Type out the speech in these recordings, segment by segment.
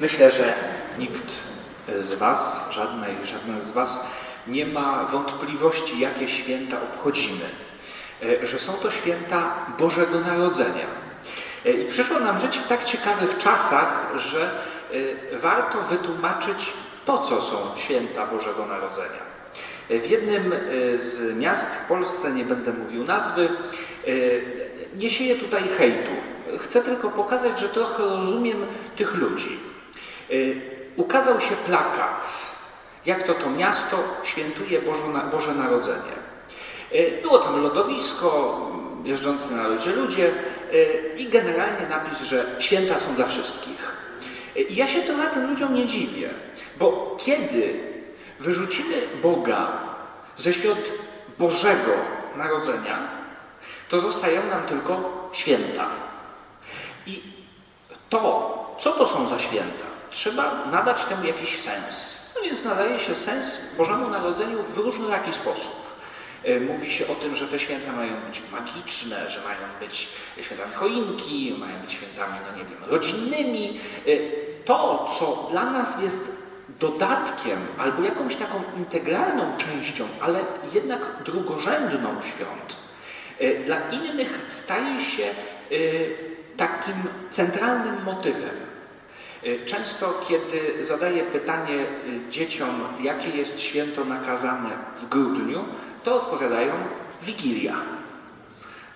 Myślę, że nikt z Was, żadnej, żaden z Was nie ma wątpliwości, jakie święta obchodzimy. E, Że są to święta Bożego Narodzenia. E, I przyszło nam żyć w tak ciekawych czasach, że e, warto wytłumaczyć, po co są święta Bożego Narodzenia. W jednym z miast w Polsce, nie będę mówił nazwy, nie sieję tutaj hejtu. Chcę tylko pokazać, że trochę rozumiem tych ludzi. Y, Ukazał się plakat, jak to to miasto świętuje Boże, Narodzenie. Y, Było tam lodowisko, jeżdżący na lodzie ludzie y, i generalnie napis, że święta są dla wszystkich. I ja się trochę tym ludziom nie dziwię, bo kiedy wyrzucimy Boga ze świąt Bożego Narodzenia, to zostają nam tylko święta. I to, co to są za święta, trzeba nadać temu jakiś sens. No więc nadaje się sens Bożemu Narodzeniu w różnoraki sposób. E, Mówi się o tym, że te święta mają być magiczne, że mają być świętami choinki, mają być świętami, no nie wiem, rodzinnymi. E, To, co dla nas jest dodatkiem albo jakąś taką integralną częścią, ale jednak drugorzędną świąt, e, dla innych staje się takim centralnym motywem. E, Często, kiedy zadaję pytanie e, dzieciom, jakie jest święto nakazane w grudniu, to odpowiadają Wigilia.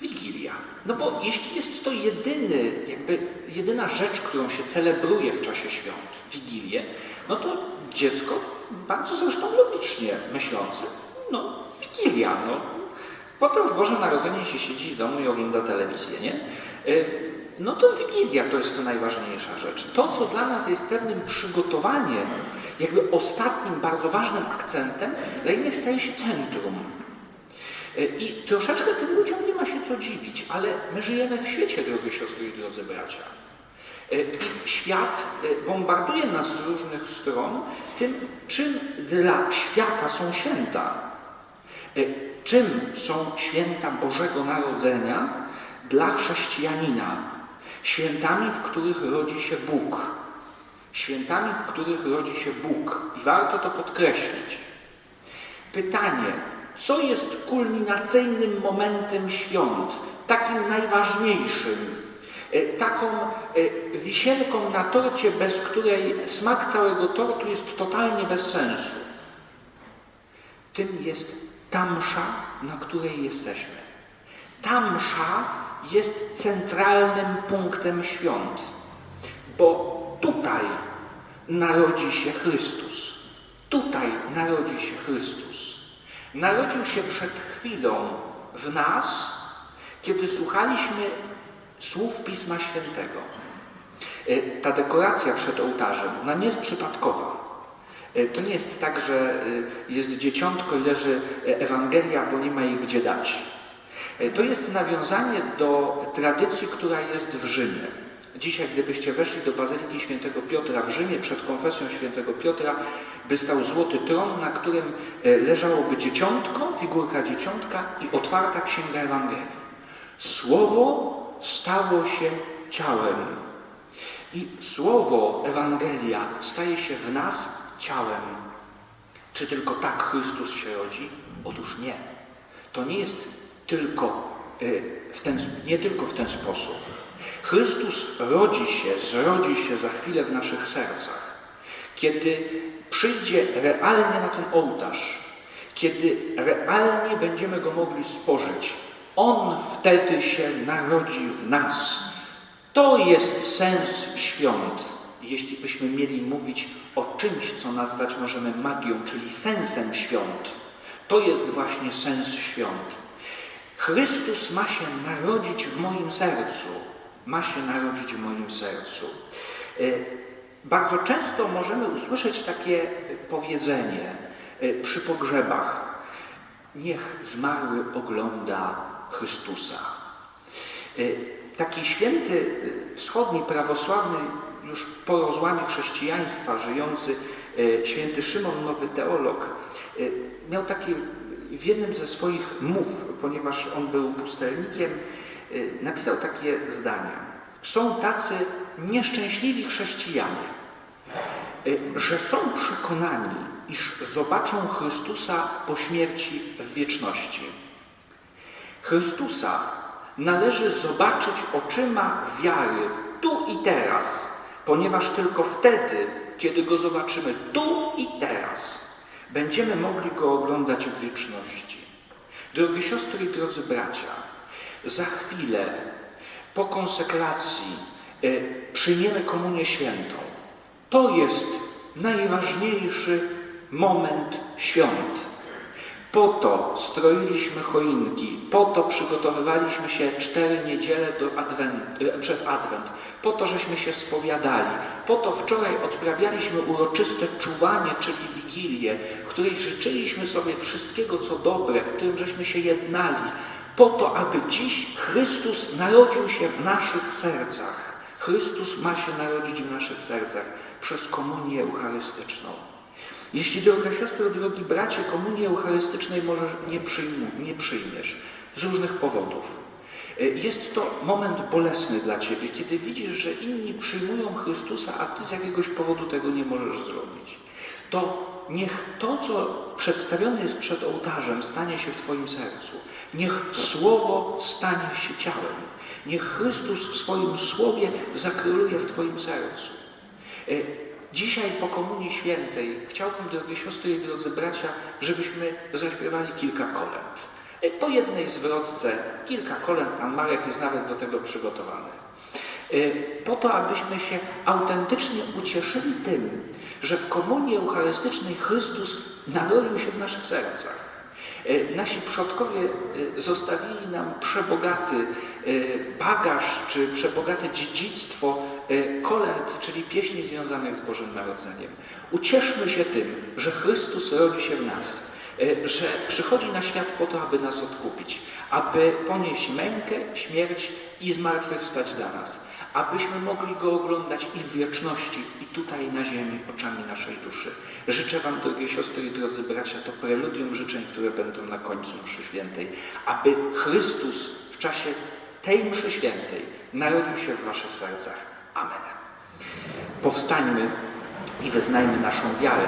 Wigilia. No bo jeśli jest to jedyny, jakby jedyna rzecz, którą się celebruje w czasie świąt, Wigilię, no to dziecko, bardzo zresztą logicznie myślące, no Wigilia, no. Potem w Boże Narodzenie się siedzi w domu i ogląda telewizję, nie? No to Wigilia to jest to najważniejsza rzecz. To, co dla nas jest pewnym przygotowaniem, jakby ostatnim, bardzo ważnym akcentem, dla innych staje się centrum. Y, I troszeczkę tym ludziom nie ma się co dziwić, ale my żyjemy w świecie, drogie siostry i drodzy bracia. Y, I świat y, bombarduje nas z różnych stron tym, czym dla świata są święta. Czym są święta Bożego Narodzenia dla chrześcijanina? Świętami, w których rodzi się Bóg. Świętami, w których rodzi się Bóg. I warto to podkreślić. Pytanie, co jest kulminacyjnym momentem świąt, takim najważniejszym, e, taką e, wisienką na torcie, bez której smak całego tortu jest totalnie bez sensu? Tym jest ta msza, na której jesteśmy. Ta msza jest centralnym punktem świąt, bo tutaj narodzi się Chrystus. Tutaj narodzi się Chrystus. Narodził się przed chwilą w nas, kiedy słuchaliśmy słów Pisma Świętego. E, Ta dekoracja przed ołtarzem, ona nie jest przypadkowa. E, To nie jest tak, że e, jest dzieciątko i leży Ewangelia, bo nie ma jej gdzie dać. E, To jest nawiązanie do tradycji, która jest w Rzymie. Dzisiaj, gdybyście weszli do Bazyliki Świętego Piotra w Rzymie, przed konfesją Świętego Piotra, by stał złoty tron, na którym e, leżałoby dzieciątko, figurka dzieciątka i otwarta księga Ewangelii. Słowo stało się ciałem. I słowo Ewangelia staje się w nas ciałem. Czy tylko tak Chrystus się rodzi? Otóż nie. To nie jest tylko y, w ten, nie tylko w ten sposób. Chrystus rodzi się, zrodzi się za chwilę w naszych sercach. Kiedy przyjdzie realnie na ten ołtarz, kiedy realnie będziemy go mogli spożyć, On wtedy się narodzi w nas. To jest sens świąt. Jeśli byśmy mieli mówić o czymś, co nazwać możemy magią, czyli sensem świąt, to jest właśnie sens świąt. Chrystus ma się narodzić w moim sercu. Ma się narodzić w moim sercu. Y, Bardzo często możemy usłyszeć takie powiedzenie y, przy pogrzebach. Niech zmarły ogląda Chrystusa. Taki święty wschodni prawosławny, już po rozłamie chrześcijaństwa żyjący święty Szymon, nowy teolog, miał taki w jednym ze swoich mów, ponieważ on był pustelnikiem, y, napisał takie zdania. Są tacy nieszczęśliwi chrześcijanie, y, że są przekonani, iż zobaczą Chrystusa po śmierci w wieczności. Chrystusa należy zobaczyć oczyma wiary tu i teraz, ponieważ tylko wtedy, kiedy go zobaczymy tu i teraz, będziemy mogli go oglądać w wieczności. Drogie siostry i drodzy bracia, za chwilę po konsekracji y, przyjmiemy komunię świętą. To jest najważniejszy moment świąt. Po to stroiliśmy choinki, po to przygotowywaliśmy się cztery niedziele do adwent, e, przez Adwent, po to żeśmy się spowiadali, po to wczoraj odprawialiśmy uroczyste czuwanie, czyli Wigilię, w której życzyliśmy sobie wszystkiego, co dobre, w którym żeśmy się jednali, po to, aby dziś Chrystus narodził się w naszych sercach. Chrystus ma się narodzić w naszych sercach przez komunię eucharystyczną. Jeśli, droga siostro, drogi bracie, komunii eucharystycznej możesz nie, przyjmu, nie przyjmiesz z różnych powodów. E, Jest to moment bolesny dla Ciebie, kiedy widzisz, że inni przyjmują Chrystusa, a Ty z jakiegoś powodu tego nie możesz zrobić. To niech to, co przedstawione jest przed ołtarzem, stanie się w Twoim sercu. Niech Słowo stanie się ciałem. Niech Chrystus w swoim Słowie zakróluje w Twoim sercu. Dzisiaj po Komunii Świętej chciałbym, drogie siostry i drodzy bracia, żebyśmy zaśpiewali kilka kolęd. E, Po jednej zwrotce kilka kolęd, Pan Marek jest nawet do tego przygotowany. E, Po to, abyśmy się autentycznie ucieszyli tym, że w Komunii Eucharystycznej Chrystus narodził się w naszych sercach. E, Nasi przodkowie zostawili nam przebogaty bagaż czy przebogate dziedzictwo kolęd, czyli pieśni związanych z Bożym Narodzeniem. Ucieszmy się tym, że Chrystus rodzi się w nas, e, że przychodzi na świat po to, aby nas odkupić, aby ponieść mękę, śmierć i zmartwychwstać dla nas, abyśmy mogli Go oglądać i w wieczności, i tutaj na ziemi, oczami naszej duszy. Życzę Wam, drogie siostry i drodzy bracia, to preludium życzeń, które będą na końcu mszy świętej, aby Chrystus w czasie tej mszy świętej narodził się w Waszych sercach. Amen. Powstańmy i wyznajmy naszą wiarę.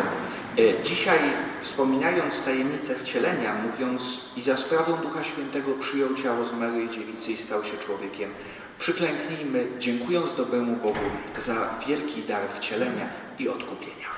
E, Dzisiaj, wspominając tajemnicę wcielenia, mówiąc i za sprawą Ducha Świętego przyjął ciało z Maryi Dziewicy i stał się człowiekiem, przyklęknijmy, dziękując dobremu Bogu za wielki dar wcielenia i odkupienia.